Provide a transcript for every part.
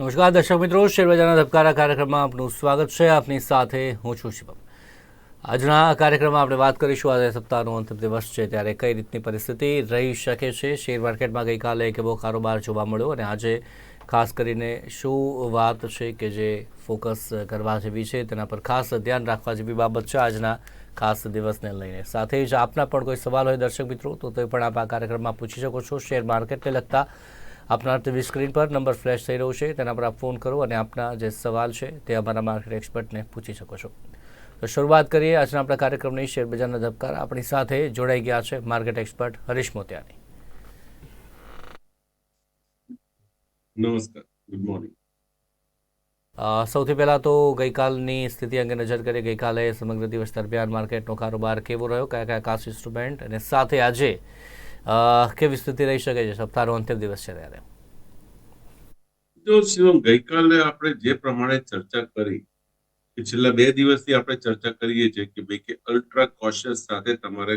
નમસ્કાર, દર્શક મિત્રો. શેરબજારના ધબકારા કાર્યક્રમમાં આપનું સ્વાગત છે. આપની સાથે હું છું શિવમ. આજના આ કાર્યક્રમમાં આપણે વાત કરીશું. આજે સપ્તાહનો અંતિમ દિવસ છે, ત્યારે કઈ રીતની પરિસ્થિતિ રહી શકે છે? શેર માર્કેટમાં ગઈકાલે એક એવો કારોબાર જોવા મળ્યો અને આજે ખાસ કરીને શું વાત છે કે જે ફોકસ કરવા જેવી છે, તેના પર ખાસ ધ્યાન રાખવા જેવી બાબત છે આજના ખાસ દિવસને લઈને. સાથે જ આપના પણ કોઈ સવાલ હોય દર્શક મિત્રો, તો તે પણ આપ આ કાર્યક્રમમાં પૂછી શકો છો. શેર માર્કેટને લગતા આપના ટીવી સ્ક્રીન પર નંબર ફ્લેશ થઈ રહ્યો છે તેના પર આપ ફોન કરો અને આપના જે સવાલ છે તે અમારા માર્કેટ એક્સપર્ટને પૂછી શકો છો. તો શરૂઆત કરીએ આજના આપણા કાર્યક્રમની શેરબજારના ધબકાર. આપણી સાથે જોડાઈ ગયા છે માર્કેટ એક્સપર્ટ હરીશ મોતિયાની. નમસ્કાર ગુડ મોર્નિંગ. સૌથી પહેલાં તો ગઈકાલની સ્થિતિ અંગે નજર કરીએ. ગઈકાલે સમગ્ર દિવસ દરમિયાન માર્કેટનો કારોબાર કેવો રહ્યો? કયા કયા ખાસ ઇન્સ્ટ્રુમેન્ટ? અને સાથે આજે કેવી સ્થિતિ રહી શકે છે સપ્તાહનો અંતિમ દિવસ છે ત્યારે જો શિવમ ગઈકાલે આપણે જે પ્રમાણે ચર્ચા કરી કે છેલ્લા બે દિવસથી આપણે ચર્ચા કરીએ છીએ કે ભાઈ કે અલ્ટ્રા કોશિયસ સાથે તમારે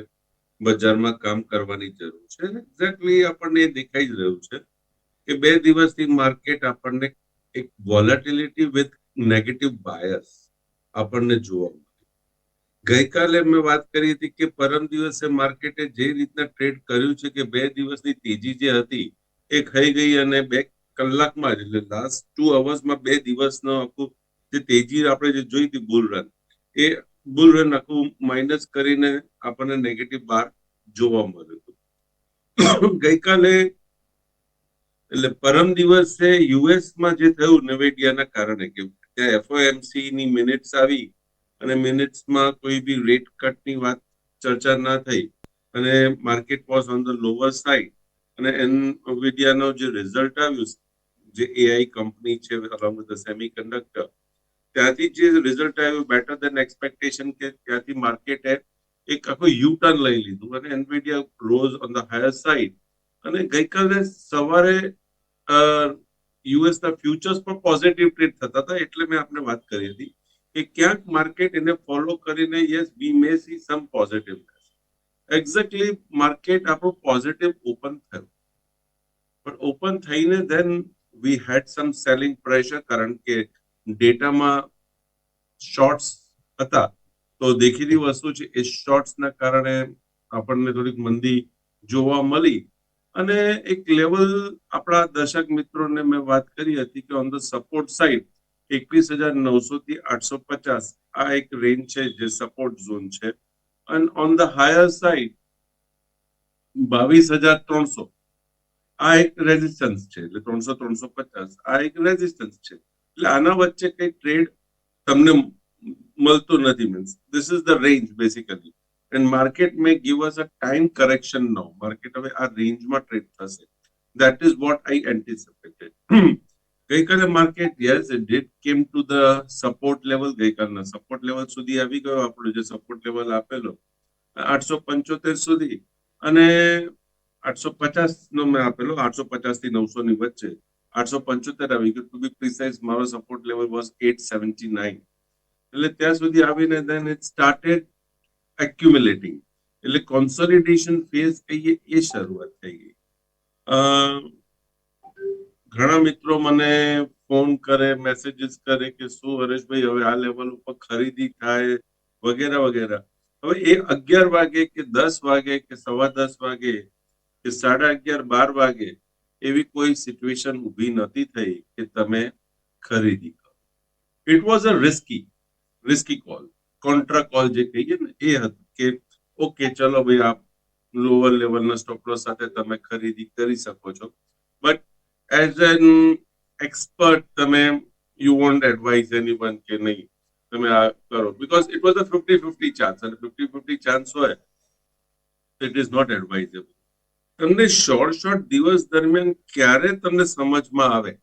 બજારમાં કામ કરવાની જરૂર છે એક્ઝેક્ટલી આપણને એ દેખાઈ જ રહ્યું છે કે બે દિવસથી માર્કેટ આપણને એક વોલેટિલિટી વિથ નેગેટિવ બાયસ આપણને જોવા ગઈકાલે મેં વાત કરી હતી કે પરમ દિવસે માર્કેટે જે રીતના ટ્રેડ કર્યું છે કે બે દિવસની તેજી જે હતી, એ ખાઈ ગઈ અને બે કલાકમાં જ, એટલે લાસ્ટ ટુ અવર્સમાં બે દિવસનો આખું જે તેજી આપણે જે જોઈ હતી બુલ રન એ બુલ રન આખું માઇનસ કરીને આપણને નેગેટિવ બાર જોવા મળ્યું હતું. ગઈકાલે, એટલે પરમ દિવસે યુએસમાં જે થયું નવેડિયાના કારણે, કે ત્યાં એફઓએમસી ની મિનિટ્સ આવી અને મિનિટ્સમાં કોઈ બી રેટ કટની વાત ચર્ચા ના થઈ અને market was on the lower side અને એનવિડિયાનો જે રિઝલ્ટ આવ્યું જે એઆઈ કંપની છે અલોંગ વિથ સેમી કન્ડક્ટર ત્યાંથી જે રિઝલ્ટ આવ્યું બેટર દેન એક્સપેક્ટેશન કે ત્યાંથી માર્કેટે એક આખું યુ ટર્ન લઈ લીધું અને Nvidia rose on the higher side અને ગઈકાલે સવારે યુએસ ના ફ્યુચર્સ પર પોઝિટિવ ટ્રેડ થતા હતા, એટલે મેં આપને વાત કરી હતી. કે ક્યાંક માર્કેટ એને ફોલો કરીને yes we may see some positive exactly market આપણું પોઝિટિવ ઓપન થયું. પણ ઓપન થઈને then we had some selling pressure કારણ કે ડેટામાં શોર્ટ્સ હતા. તો દેખીતી વસ્તુ છે, એ શોર્ટ્સના કારણે આપણને થોડીક મંદી જોવા મળી. અને એક લેવલ આપણા દર્શક મિત્રોને મેં વાત કરી હતી કે ઓન ધ સપોર્ટ સાઇડ એકવીસ હજાર નવસો થી આઠસો પચાસ આ એક રેન્જ છે જે સપોર્ટ ઝોન છે અને ઓન ધ હાયર સાઇડ બાવીસ હજાર ત્રણસો આ એક રેઝિસ્ટન્સ છે એટલે ત્રણસો ત્રણસો પચાસ આ એક રેઝિસ્ટન્સ છે એટલે આના વચ્ચે કઈ ટ્રેડ તમને મળતું નથી means this is the range basically and market may give us a time correction no market હવે આ રેન્જમાં ટ્રેડ થશે. That is what I anticipated ગઈકાલે market yes did came to the support level ગઈકાલના support level સુધી આવી ગયો. આપણો જે સપોર્ટ લેવલ આપેલો, આઠસો પંચોતેર સુધી. અને આઠસો પચાસ નો મેં આપેલો, આઠસો પચાસથી નવસો ની વચ્ચે. આઠસો પંચોતેર આવી ગયું. ટુ બી પ્રિસાઇઝ મારો support level was at seventy nine એટલે ત્યાં સુધી આવીને દેન ઇટ સ્ટાર્ટેડ એક્યુમ્યુલેટિંગ એટલે કોન્સોલિડેશન ફેઝ કહીએ એ શરૂઆત થઈ ગઈ. ઘણા મિત્રો મને ફોન કરે મેસેજીસ કરે કે, શું હરેશભાઈ, હવે આ લેવલ ઉપર ખરીદી થાય? વગેરે વગેરે. હવે એ અગિયાર વાગે કે દસ વાગે કે સવા દસ વાગે કે સાડા અગિયાર, બાર વાગે એવી કોઈ સિચ્યુએશન ઊભી નથી થઈ કે તમે ખરીદી કરો. It was a risky risky call contra call જે કહીએ ને, એ હતું કે, ઓકે, ચલો ભાઈ, આપ લોઅર લેવલના સ્ટોપ લોસ સાથે તમે ખરીદી કરી શકો છો. બટ એઝ એન એક્સપર્ટ તમે you won't advise any one કે નહીં. તમે આ કરો. Because it was a fifty fifty chance અને ફિફ્ટી ફિફ્ટી ચાન્સ હોય ઇટ ઇઝ નોટ એડવાઇઝેબલ તમને શોર્ટ શોર્ટ દિવસ દરમિયાન ક્યારે તમને સમજમાં આવે?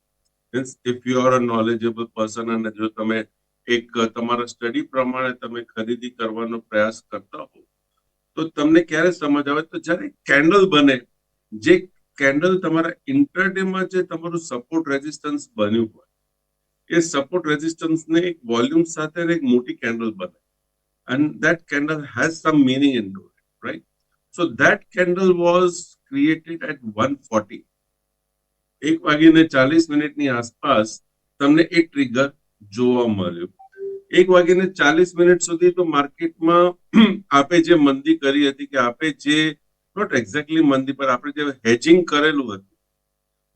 Means if you are a knowledgeable person અને જો તમે એક તમારા સ્ટડી પ્રમાણે તમે ખરીદી કરવાનો પ્રયાસ કરતા હો, તો તમને ક્યારે સમજ આવે? તો જ્યારે કેન્ડલ બને, જે કેન્ડલ તમારા ઇન્ટરડેમાં જે તમારું સપોર્ટ રેઝિસ્ટન્સ બન્યું હોય એ સપોર્ટ રેઝિસ્ટન્સને એક વોલ્યુમ સાથે એક મોટી કેન્ડલ બને and that candle has some meaning into it, right? So that candle was created at 140. એક વાગીને ચાલીસ મિનિટની આસપાસ તમને એક ટ્રિગર જોવા મળ્યું એક વાગીને ચાલીસ મિનિટ સુધી તો માર્કેટમાં આપે જે મંદી કરી હતી કે આપે જે નોટ એક્ઝેક્ટલી મંદી પર આપણે જે હેજિંગ કરેલું હતું,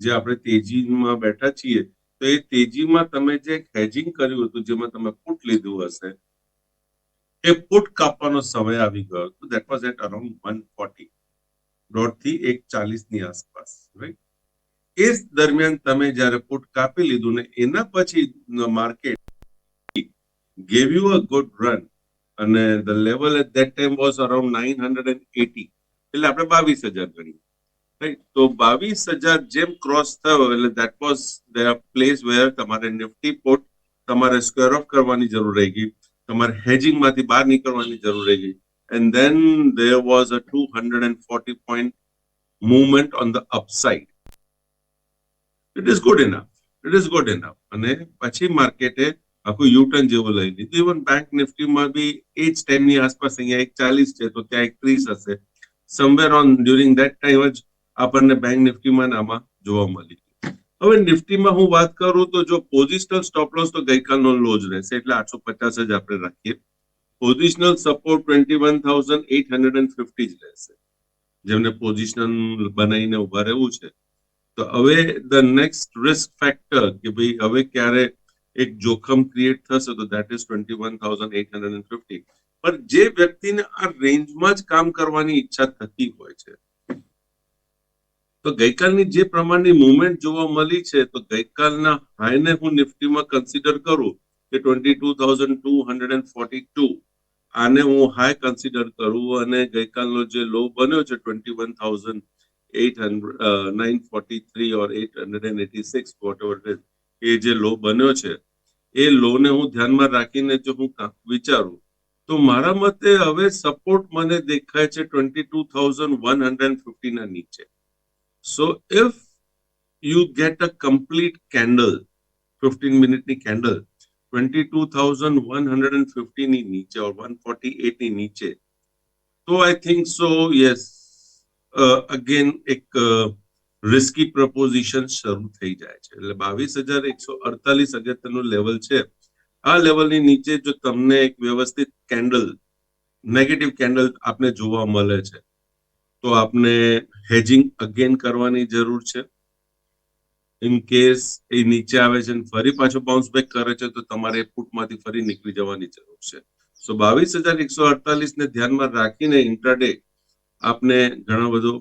જે આપણે તેજીમાં બેઠા છીએ, તો એ તેજીમાં તમે જે હેજિંગ કર્યું હતું, જેમાં તમે પુટ લીધું હશે, એ પુટ કાપવાનો સમય આવી ગયો. હતો that was at around one forty દોઢ એક ચાલીસની આસપાસ રાઈટ એ દરમિયાન તમે જ્યારે પુટ કાપી લીધું ને એના પછી market gave you a good run અને the level at that time was around nine hundred and 980 એટલે આપણે બાવીસ હજાર ગણીએ રાઈટ તો બાવીસ હજાર જેમ ક્રોસ થયો, એટલે that was the place where તમારે નિફ્ટી પોટ તમારે સ્ક્વેર ઓફ કરવાની જરૂર રહી ગઈ. તમારે હેજિંગમાંથી બહાર નીકળવાની જરૂર રહી ગઈ. And then there was a 240 point movement on the upside. It is good enough. It is good enough. અને પછી માર્કેટે આખું યુટર્ન જેવું લઈ લીધું. ઇવન બેંક નિફ્ટીમાં બી એ જ ટાઈમની આસપાસ અહીંયા એક ચાલીસ છે, તો ત્યાં એક ત્રીસ હશે. Somewhere on during that time જ આપણને બેંક નિફ્ટીમાં આમાં જોવા મળી હવે નિફ્ટીમાં હું વાત કરું તો જો પોઝિશનલ સ્ટોપ લોસ તો ગઈકાલનો લો જ રહેશે, એટલે આઠસો પચાસ જ આપણે રાખીએ. Positional support twenty one thousand eight hundred and fifty જ રહેશે. જેમને પોઝિશનલ બનાવીને ઊભા રહેવું છે. તો હવે ધ નેક્સ્ટ રિસ્ક ફેક્ટર કે ભાઈ હવે ક્યારે એક જોખમ ક્રિએટ થશે તો that is twenty one thousand eight hundred and fifty પણ જે વ્યક્તિને આ રેન્જમાં જ કામ કરવાની ઈચ્છા થતી હોય છે, તો ગઈકાલની જે પ્રમાણની મુવમેન્ટ જોવા મળી છે, તો ગઈકાલના હાઈને હું નિફ્ટીમાં કન્સિડર કરું કે twenty two thousand two hundred and forty two આને હું હાઈ કન્સિડર કરું અને ગઈકાલનો જે લો બન્યો છે twenty one thousand eight hundred nine forty three or eight hundred and eighty six what એ જે લો બન્યો છે, એ લોને હું ધ્યાનમાં રાખીને જો હું વિચારું તો મારા મતે હવે સપોર્ટ મને દેખાય છે twenty two thousand one hundred fifty ના નીચે. So if you get a complete candle fifteen મિનિટની candle twenty two thousand one hundred and fifty ની નીચે ઓર વન ફોર્ટી એટની નીચે, તો I think so yes again એક રિસ્કી પ્રપોઝિશન શરૂ થઈ જાય છે. એટલે બાવીસ હજાર એકસો અડતાલીસ અગત્યનું લેવલ છે. આ લેવલની નીચે જો તમને એક વ્યવસ્થિત કેન્ડલ નેગેટિવ કેન્ડલ આપને જોવા મળે છે, તો આપને હેજિંગ અગેન કરવાની જરૂર છે. ઇન કેસ એ નીચે આવે છે અને ફરી પાછો બાઉન્સ બેક કરે છે, તો તમારે પુટમાંથી ફરી નીકળી જવાની જરૂર છે. સો બાવીસ હજાર એકસો અડતાલીસ ને ધ્યાનમાં રાખીને ઇન્ટ્રાડે આપને ઘણો બધો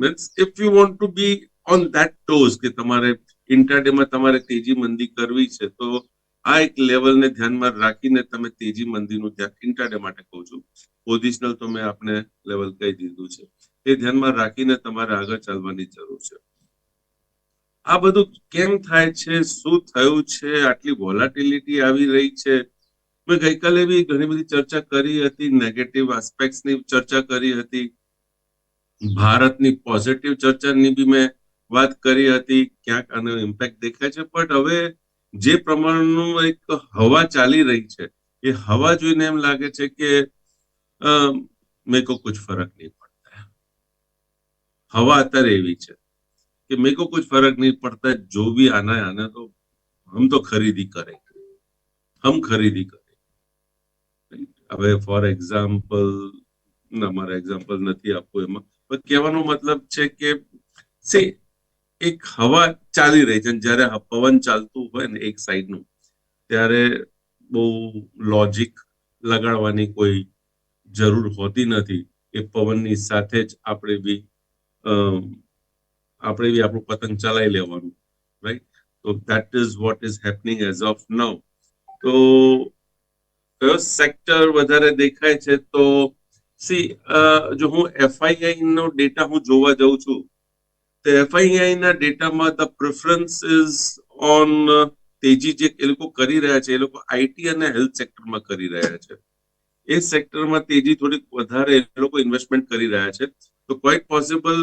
means if you want to be on that toes કે તમારે ઇન્ટ્રાડેમાં તમારે તેજી મંદી કરવી છે, તો આ એક લેવલને ધ્યાનમાં રાખીને તમે તેજી મંદીનું ત્યાં ઇન્ટ્રાડે માટે કહું છું. પોઝિશનલ તો મેં આપને લેવલ કહી દીધું છે. એ ધ્યાનમાં રાખીને તમારે આગળ ચાલવાની જરૂર છે. આ બધું કેમ થાય છે? શું થયું છે? આટલી વોલાટિલિટી આવી રહી છે? મેં ગઈકાલે બી ઘણી બધી ચર્ચા કરી હતી નેગેટિવની ચર્ચા કરી હતી. ભારતની પોઝિટિવ ચર્ચાની બી મેં વાત કરી હતી. ક્યાંક આનો ઇમ્પેક્ટ દેખાય છે બટ હવે જે પ્રમાણનું એક હવા ચાલી રહી છે, એ હવા જોઈને એમ લાગે છે કે મે કો કુછ ફરક નહીં પડતા. હવા અત્યારે એવી છે કે મે કો કુછ ફરક નહીં પડતા, જો ભી આના આના તો હમ તો ખરીદી કરે. હમ ખરીદી કરે. હવે ફોર એક્ઝામ્પલ ના, મારા એક્ઝામ્પલ નથી આપવું એમાં. પણ કહેવાનો મતલબ છે કે સી એક હવા ચાલી રહી છે જ્યારે પવન ચાલતું હોય ને એક સાઈડનું, ત્યારે બહુ લોજિક લગાડવાની કોઈ જરૂર હોતી નથી. એ પવનની સાથે જ આપણે બી આપણે બી આપણું પતંગ ચલાવી લેવાનું રાઈટ તો that is what is happening as of now તો કયો સેક્ટર વધારે દેખાય છે તો સી જો હું એફઆઈઆઈ નો ડેટા હું જોવા જાઉં છું તો એફઆઈઆઈ ના ડેટામાં ધ પ્રેફરન્સ ઓન તેજી જે એ લોકો કરી રહ્યા છે, એ લોકો આઈટી અને હેલ્થ સેક્ટરમાં કરી રહ્યા છે. એ સેક્ટરમાં તેજી થોડીક વધારે એ લોકો ઇન્વેસ્ટમેન્ટ કરી રહ્યા છે. તો quite possible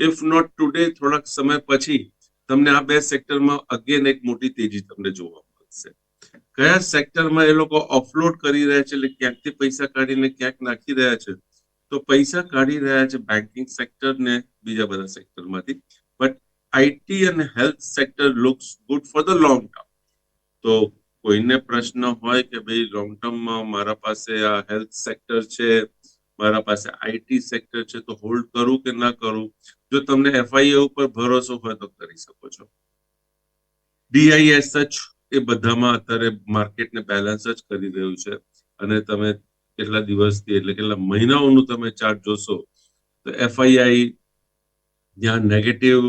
if not today થોડાક સમય પછી તમને આ બે સેક્ટરમાં અગેન એક મોટી તેજી તમને જોવા મળશે. કયા સેક્ટરમાં એ લોકો ઓફલોડ કરી રહ્યા છે, એટલે ક્યાંકથી પૈસા કાઢીને ક્યાંક નાખી રહ્યા છે? તો પૈસા કાઢી રહ્યા છે બેન્કિંગ સેક્ટર ને બીજા બધા સેક્ટરમાંથી બટ આઈટી અને health sector looks good for the long term તો કોઈને પ્રશ્ન હોય કે ભાઈ લોંગ ટર્મમાં મારા પાસે આ હેલ્થ સેક્ટર છે, મારા પાસે આઈટી સેક્ટર છે, તો હોલ્ડ કરું કે ના કરું? જો તમને એફઆઈએ ઉપર ભરોસો હોય તો કરી શકો છો. ડીઆઈએસ જ એ બધામાં અત્યારે માર્કેટને બેલેન્સ જ કરી રહ્યું છે. અને તમે કેટલા દિવસથી એટલે કેટલા મહિનાઓનું તમે ચાર્ટ જોશો, તો એફઆઈઆઈ જ્યાં નેગેટિવ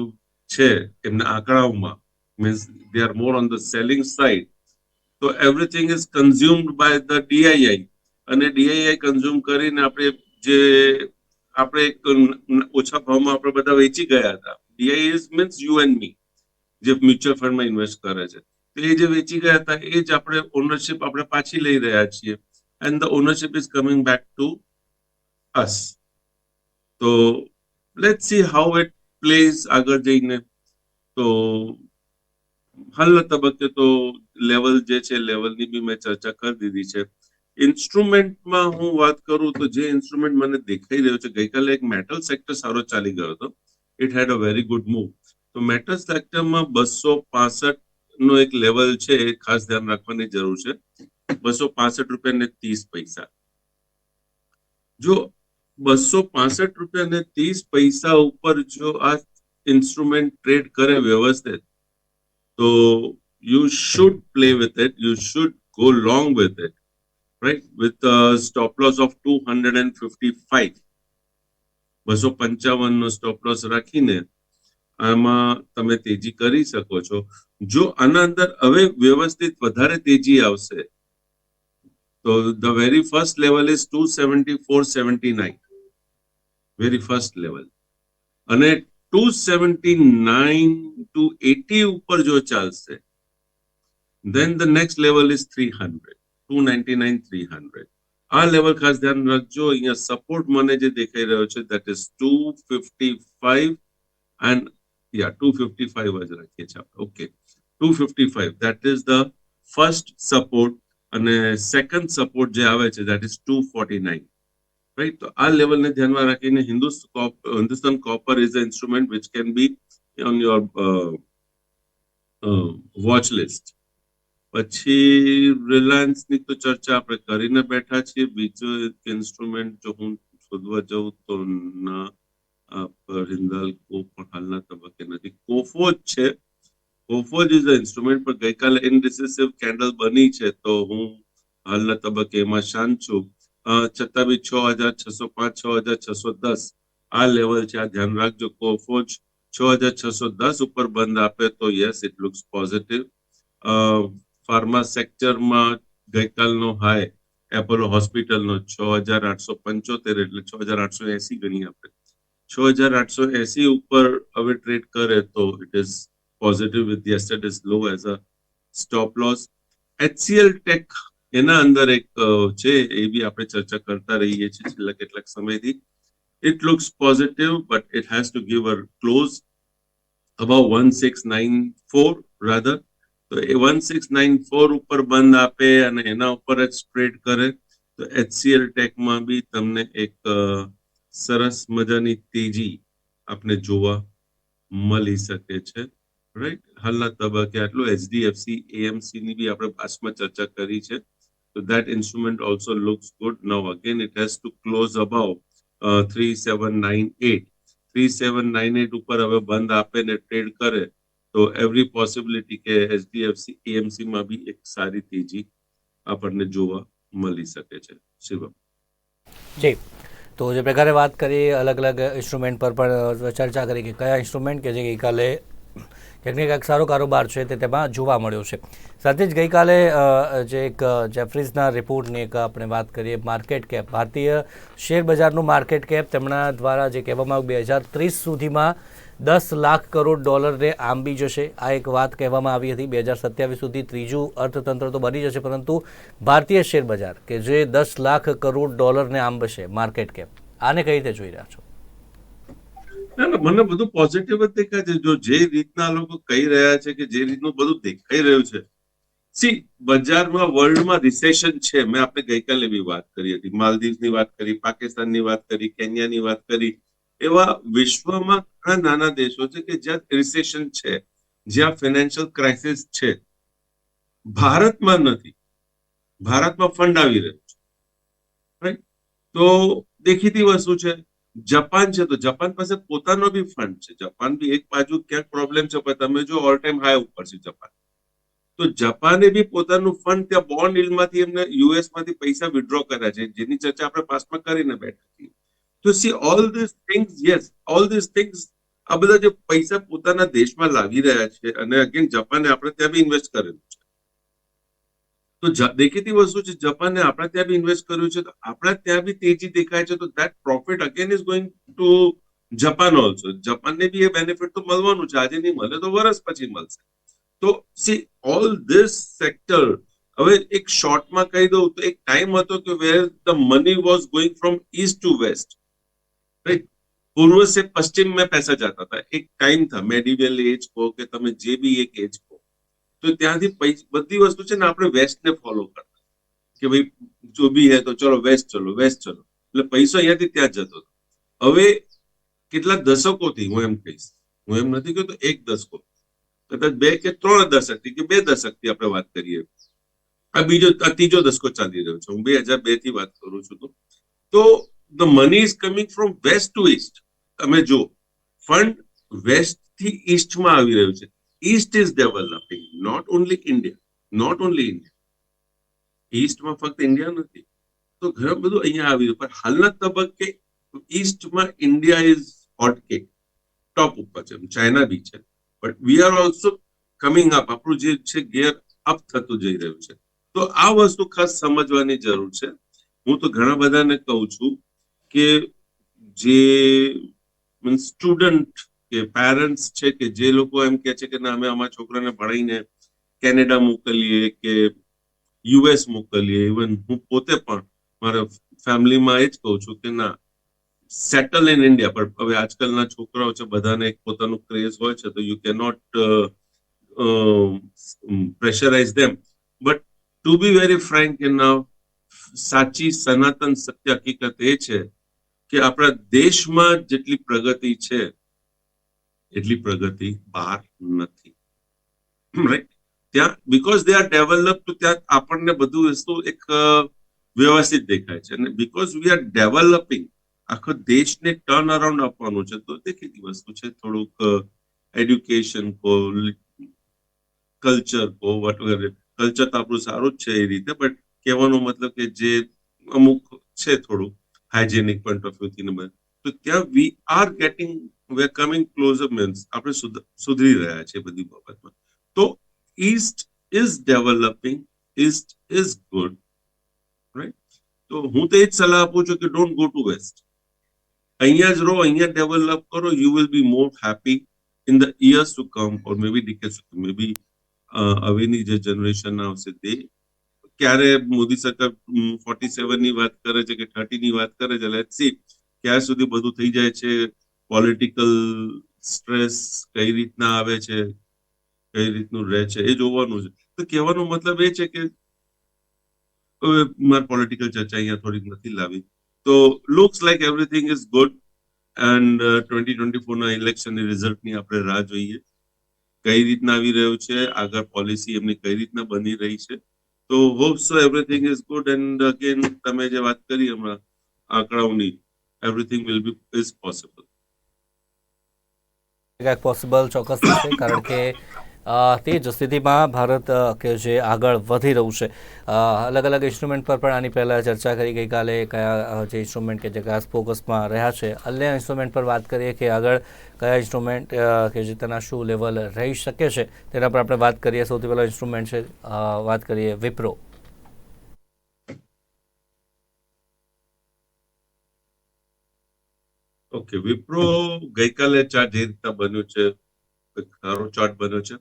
છે એમના આંકડાઓમાં means they are more on the selling side તો everything is consumed by the DII અને ડીઆઈઆઈ કન્ઝ્યુમ કરીને આપણે જે, આપણે એક ઓછા ભાવમાં આપણે બધા વેચી ગયા હતા. DI is means you and me જે મ્યુચ્યુઅલ ફંડમાં ઇન્વેસ્ટ કરે છે. તો એ જે વેચી ગયા હતા, એ જ આપણે ઓનરશિપ આપણે પાછી લઈ રહ્યા છીએ. And the ownership is coming back to us તો let see how it plays આગળ જઈને. તો હાલના તબક્કે તો લેવલ જે છે લેવલની બી મેં ચર્ચા કરી દીધી છે. ઇન્સ્ટ્રુમેન્ટમાં હું વાત કરું તો જે ઇન્સ્ટ્રુમેન્ટ મને દેખાઈ રહ્યો છે, ગઈકાલે એક મેટલ સેક્ટર સારો ચાલી ગયો હતો. It had a very good move તો મેટલ સેક્ટરમાં બસો પાસઠ નો એક લેવલ છે, એ ખાસ ધ્યાન રાખવાની જરૂર છે. બસો પાસઠ રૂપિયા ને ત્રીસ પૈસા. જો બસો પાસઠ રૂપિયા ને ત્રીસ પૈસા ઉપર જો આ ઇન્સ્ટ્રુમેન્ટ ટ્રેડ કરે વ્યવસ્થિત, તો you should play with it you should it right with stop loss of two hundred and fifty five બસો પંચાવન નો સ્ટોપ લોસ રાખીને આમાં તમે તેજી કરી શકો છો. જો આના અંદર હવે વ્યવસ્થિત વધારે તેજી આવશે the first level is two seventy four seventy nine very first level અને 279 to 80 ઉપર જો ચાલશે, then the next level is 300 299 300 આ લેવલ ખાસ ધ્યાન રાખજો, અહીંયા સપોર્ટ મને જે દેખાઈ રહ્યો છે, that is 255 and, yeah 255 જ રાખીએ છીએ આપણે. Okay 255 that is the first support અને સેકન્ડ સપોર્ટ જે આવે છે that is two forty nine right તો આ લેવલને ધ્યાનમાં રાખીને Hindustan Hindustan copper is a instrument which can be on your watch list પછી રિલાયન્સની તો ચર્ચા આપણે કરીને બેઠા છીએ. બીજો એક ઇન્સ્ટ્રુમેન્ટ જો હું શોધવા જાઉં તો ના પર હિન્દાલ્કો પણ હાલના તબક્કે નથી. કોફો જ છે કોફો જ ઇઝ ઇન્સ્ટ્રુમેન્ટ પણ ગઈકાલે ઇનડિસિસિવ કેન્ડલ બની છે તો હું હાલના તબક્કે એમાં શાંત છું. અ, છતાં બી છ હજાર છસો પાંચ છ હજાર છસો દસ આ લેવલ છે આ ધ્યાન રાખજો. કોફો જ છ હજાર છસો દસ ઉપર બંધ આપે તો yes it looks positive pharma સેક્ટરમાં ગઈકાલનો હાઈ એપોલો હોસ્પિટલનો છ હજાર આઠસો પંચોતેર એટલે છ હજાર આઠસો એસી ગણી આપણે છ હજાર આઠસો એસી ઉપર હવે ટ્રેડ કરે તો it is positive with yesterday's low as a stop loss HCL tech એના અંદર એક છે, એ બી આપણે ચર્ચા કરતા રહીએ છીએ છેલ્લા કેટલાક સમયથી. It looks positive but it has to give uh close about one six nine four rather તો એ વન સિક્સ નાઇન ફોર ઉપર બંધ આપે અને એના ઉપર જ સ્પ્રેડ કરે. તો એચસીએલ ટેકમાં બી તમને એક સરસ મજાની તેજી આપને જોવા મળી શકે છે. રાઈટ હાલના તબક્કે આટલું એચડીએફસી એએમસી ની બી આપણે પાસમાં ચર્ચા કરી છે. તો that instrument also looks good now again it has to close above three seven nine eight three seven nine eight ઉપર હવે બંધ આપે ને ટ્રેડ કરે, તો એવરી પોસિબિલિટી કે એચડીએફસી એએમસી માં બી એક સારી તેજી આપણને જોવા મળી શકે છે. શિવમ. જી. તો જે પ્રકારે વાત કરી અલગ અલગ ઇન્સ્ટ્રુમેન્ટ પર પણ ચર્ચા કરી કે કયા ઇન્સ્ટ્રુમેન્ટ કે જે ગઈકાલે ક્યાંક ને કંઈક સારો કારોબાર છે તે તેમાં જોવા મળ્યો છે. સાથે જ ગઈકાલે જે એક જેફરીઝના રિપોર્ટની એક આપણે વાત કરીએ માર્કેટ કેપ ભારતીય શેર બજારનું માર્કેટ કેપ તેમના દ્વારા જે કહેવામાં આવ્યું, બે હજાર ત્રીસ સુધીમાં દસ લાખ કરોડ ડોલરને આંબી જશે. આ એક વાત કહેવામાં આવી હતી. બે હજાર સત્યાવીસ સુધી ત્રીજું અર્થતંત્ર તો બની જશે, પરંતુ ભારતીય શેર બજાર, કે જે દસ લાખ કરોડ ડોલરને આંબશે માર્કેટ કેપ આને કઈ રીતે જોઈ રહ્યા છો? મને બધું પોઝિટિવ જ દેખાય છે. જો જે રીતના લોકો કહી રહ્યા છે કે જે રીતનું બધું દેખાઈ રહ્યું છે. સી બજારમાં વર્લ્ડમાં રિસેશન છે. મેં આપણે ગઈકાલે બી વાત કરી હતી. માલદીવની વાત કરી, પાકિસ્તાનની વાત કરી, કેન્યાની વાત કરી. એવા વિશ્વમાં ઘણા નાના દેશો છે કે જ્યાં રિસેશન છે, જ્યાં ફાઇનાન્શિયલ ક્રાઇસિસ છે. ભારતમાં નથી. ભારતમાં ફંડ આવી રહ્યું છે. રાઈટ તો દેખીતી વસ્તુ છે. જાપાન છે તો જાપાન પાસે પોતાનો બી ફંડ છે. જાપાન બી એક બાજુ ક્યાંક પ્રોબ્લેમ છે, પણ તમે જો ઓલ ટાઈમ હાઈ ઉપર છે જાપાન. તો જાપાને બી પોતાનું ફંડ ત્યાં બોન્ડમાંથી એમને યુએસમાંથી પૈસા વિડ્રો કર્યા છે. જેની ચર્ચા આપણે પાસમાં કરીને બેઠા છીએ. તો see all this things yes all this things આ બધા જે પૈસા પોતાના દેશમાં લાવી રહ્યા છે અને અગેન જાપાને આપણે ત્યાં બી ઇન્વેસ્ટ કરેલું તો જ- દેખીતી વસ્તુ છે જાપાને આપણે ત્યાં બી ઇન્વેસ્ટ કર્યું છે તો આપણા ત્યાં બી તેજી દેખાય છે તો that profit again is going to Japan also જાપાનને be a benefit તો મળવાનું છે આજે નહીં મળે તો વર્ષ પછી મળશે તો સી ઓલ ધીસ સેક્ટર હવે એક શોર્ટમાં કહી દઉં તો એક ટાઈમ હતો કે where the money was going from east to west right પૂર્વ से पश्चिम में पैसा जाता था एक टाइम था मेडिवल एज को કે તમે જે બી એક એજ કહો તો ત્યાંથી બધી વસ્તુ છે ને આપણે વેસ્ટ ને ફોલો કરતા. કે ભાઈ, જો બી હે તો ચલો વેસ્ટ ચલો વેસ્ટ ચલો. એટલે પૈસો અહીંયાથી ત્યાં જતો હતો. હવે કેટલા દશકોથી હું એમ કહીશ, હું એમ નથી કહેતો એક દશકો. કદાચ બે કે ત્રણ દશકથી કે બે દશકથી આપણે વાત કરીએ. આ બીજો, આ ત્રીજો દશકો ચાલી રહ્યો છે. હું બે હજાર બેથી વાત કરું છું તો. તો the money is coming from west to east તમે જો ફંડ વેસ્ટથી ઈસ્ટમાં આવી રહ્યું છે. East is developing not only India not only India ઈસ્ટમાં ફક્ત ઇન્ડિયા નથી. તો ઘણું બધું અહીંયા આવ્યું પણ હાલના તબક્કે ઈસ્ટમાં India is hot cake top ઉપર છે. ચાઇના બી છે. But we are also coming up આપણું જે છે ગેર અપ થતું જઈ રહ્યું છે. તો આ વસ્તુ ખાસ સમજવાની જરૂર છે. હું તો ઘણા બધાને કહું છું કે જે સ્ટુડન્ટ કે પેરેન્ટ્સ છે કે જે લોકો એમ કે છે કે ના, અમે અમારા છોકરાને ભણાઈને કેનેડા મોકલીએ કે યુએસ મોકલીએ. ઇવન હું પોતે પણ મારા ફેમિલીમાં એ જ કહું છું કે ના સેટલ ઇન ઇન્ડિયા પણ હવે આજકાલના છોકરાઓ છે, બધાને એક પોતાનું ક્રેઝ હોય છે, તો you cannot pressurise them but to be very frank in સાચી સનાતન સત્ય હકીકત એ છે કે આપણા દેશમાં જેટલી પ્રગતિ છે એટલી પ્રગતિ બહાર નથી. રાઈટ ત્યાં બીકોઝ દે આર ડેવલપ તો ત્યાં આપણને બધું વસ્તુ એક વ્યવસ્થિત દેખાય છે. અને બીકોઝ વી આર ડેવલપિંગ આખો દેશને ટર્ન અરાઉન્ડ આપવાનું છે, તો દેખીતી વસ્તુ છે. થોડુંક એડ્યુકેશન કો કલ્ચર કો વગેરે કલ્ચર તો આપણું સારું જ છે એ રીતે બટ કહેવાનો મતલબ કે જે અમુક છે થોડું હાઇજેનિક પોઈન્ટ ઓફ વ્યૂથી ને તો ત્યાં we are getting we coming closer means આપણે સુધરી રહ્યા છે બધી બાબતમાં. તો east is developing east is good right તો હું તો એ જ સલાહ આપું છું કે ડોન્ટ ગો ટુ વેસ્ટ અહીંયા જ રહો, અહીંયા ડેવલપ કરો you will be more happy in the years to come or maybe decades maybe હવેની જે જનરેશન આવશે તે ક્યારે મોદી સરકાર ફોર્ટી સેવનની વાત કરે છે કે થર્ટી ની વાત કરે છે? લેટ સી ક્યાં સુધી બધું થઈ જાય છે? પોલિટિકલ સ્ટ્રેસ કઈ રીતના આવે છે, કઈ રીતનું રહે છે, એ જોવાનું છે. તો કહેવાનો મતલબ એ છે કે મારે પોલિટિકલ ચર્ચા અહીંયા થોડીક નથી લાવી. તો looks like everything is good and twenty twenty ફોરના ઇલેક્શનની રિઝલ્ટની આપણે રાહ જોઈએ. કઈ રીતના આવી રહ્યું છે, આગળ પોલિસી એમની કઈ રીતના બની રહી છે. તો hopes everything is good and again તમે જે વાત કરી હમણાં, આંકડાઓની everything will be is possible ક્યાંક પોસિબલ ચોક્કસ છે કારણ કે તે જ સ્થિતિમાં ભારત કે જે આગળ વધી રહ્યું છે. અલગ અલગ ઇન્સ્ટ્રુમેન્ટ પર પણ આની પહેલાં ચર્ચા કરી ગઈકાલે કયા જે ઇન્સ્ટ્રુમેન્ટ કે જે ખાસ ફોકસમાં રહ્યા છે. અન્ય ઇન્સ્ટ્રુમેન્ટ પર વાત કરીએ કે આગળ કયા ઇન્સ્ટ્રુમેન્ટ કે જે તેના શું લેવલ રહી શકે છે, તેના પર આપણે વાત કરીએ. સૌથી પહેલાં ઇન્સ્ટ્રુમેન્ટ છે વાત કરીએ વિપ્રો. ઓકે, વિપ્રો ગઈકાલે ચાર્ટ જે રીતના બન્યું છે સારો ચાર્ટ બન્યો છે.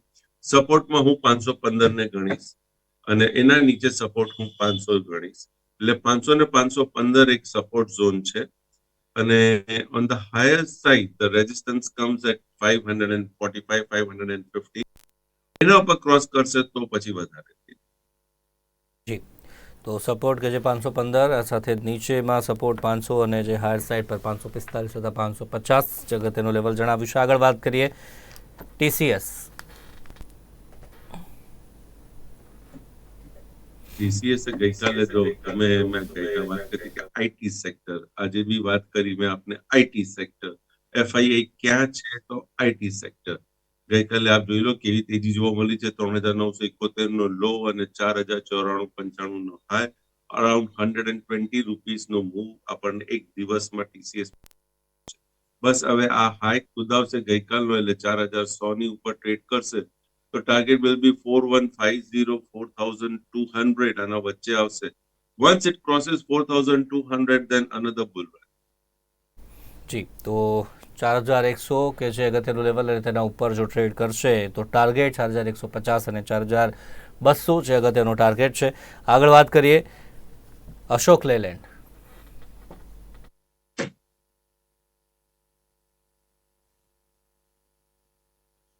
સપોર્ટમાં હું પાંચસો પંદર ને ગણીશ અને એના નીચે સપોર્ટ હું પાંચસો ગણીશ. એટલે પાંચસો ને પાંચસો પંદર એક સપોર્ટ ઝોન છે અને on the higher side the resistance comes at five hundred and forty five five hundred and fifty એના ઉપર ક્રોસ કરશે તો પછી વધારે. તો સપોર્ટ કે જે પાંચસો પંદર સાથે નીચેમાં સપોર્ટ પાંચસો અને જે હાયર સાઇડ પર પાંચસો પિસ્તાલીસ તથા પાંચસો પચાસ જગત અગત્યનું લેવલ જણાવ્યું છે. આગળ વાત કરીએ ટીસીએસ ટીસીએસ ગઈકાલે જો તમે મેં ગઈકાલે વાત કરી કે આઈટી સેક્ટર આજે બી વાત કરી મેં આપને આઈટી સેક્ટર એફઆઈઆઈ ક્યાં છે તો આઈટી સેક્ટર ગઈકાલે આપ જોઈ લો કેવી તેજી જોવા મળી છે. ત્રણ હજાર નવસો એકોતેર નો લો અને ચાર હજાર ચોરાણું પંચાણું નો high around hundred and twenty rupees no move આપણને એક દિવસમાં ટીસીએસ બસ હવે આ હાઈ કુદાવશે ગઈકાલનો, એટલે ચાર હજાર સો ની ઉપર ટ્રેડ કરશે. તો target will be four one five zero four thousand two hundred આના વચ્ચે આવશે. Once it crosses four thousand two hundred then another bull જી, તો ચાર હજાર એકસો કે જે અગત્યનું લેવલ અને તેના ઉપર જો ટ્રેડ કરશે, તો ટાર્ગેટ ચાર હજાર એકસો પચાસ અને ચાર હજાર બસો જે અગત્યનો ટાર્ગેટ છે. આગળ વાત કરીએ અશોક લેલેન્ડ.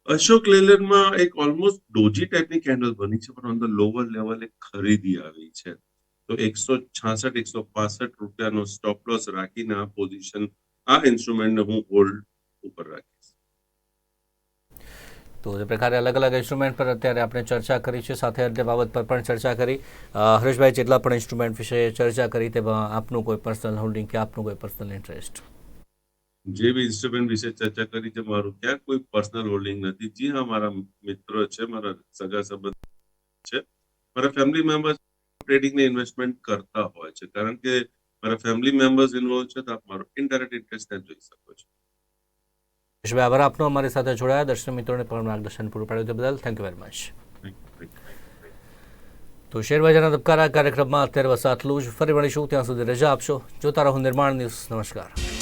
અશોક લેલેન્ડમાં એક ઓલમોસ્ટ ડોજી ટાઈપની કેન્ડલ બની છે, પણ ઓન ધ લોવર લેવલ ખરીદી આવી છે. તો એકસો છાસઠ, એકસો પાસઠ રૂપિયાનો સ્ટોપ લોસ રાખીને આ પોઝિશન આ ઇન્સ્ટ્રુમેન્ટને હું હોલ્ડ ઉપર રાખીશ તો જે પ્રકારે અલગ અલગ ઇન્સ્ટ્રુમેન્ટ પર અત્યારે આપણે ચર્ચા કરી છે સાથે અન્ય બાબત પર પણ ચર્ચા કરી હરેશભાઈ જેટલા પણ ઇન્સ્ટ્રુમેન્ટ વિશે ચર્ચા કરી તેમાં આપનું કોઈ પર્સનલ હોલ્ડિંગ કે આપનું કોઈ પર્સનલ ઇન્ટરેસ્ટ જે બી ઇન્સ્ટ્રુમેન્ટ વિશે ચર્ચા કરી છે મારું ક્યાં કોઈ પર્સનલ હોલ્ડિંગ નથી જી હા મારા મિત્રો છે મારા સગા સંબંધ છે મારા ફેમિલી મેમ્બર્સ ટ્રેડિંગ ને ઇન્વેસ્ટમેન્ટ કરતા હોય છે કારણ કે મારા ફેમિલી મેમ્બર્સ ઇન્વોલ્વ છે તો આપ મારો ઇનડાયરેક્ટ ઇન્ટરેસ્ટ ત્યાં જોઈ શકો છો. હરેશભાઈ આભાર આપનો. અમારી સાથે જોડાયા. દર્શક મિત્રોને પણ માર્ગદર્શન પૂરું પાડ્યું તે બદલ. Thank you very much. તો શેરબજારના ધબકારા કાર્યક્રમમાં અત્યારે બસ આટલું જ. ફરી મળીશું. ત્યાં સુધી રજા આપશો. જોતા રહો નિર્માણ ન્યૂઝ. નમસ્કાર.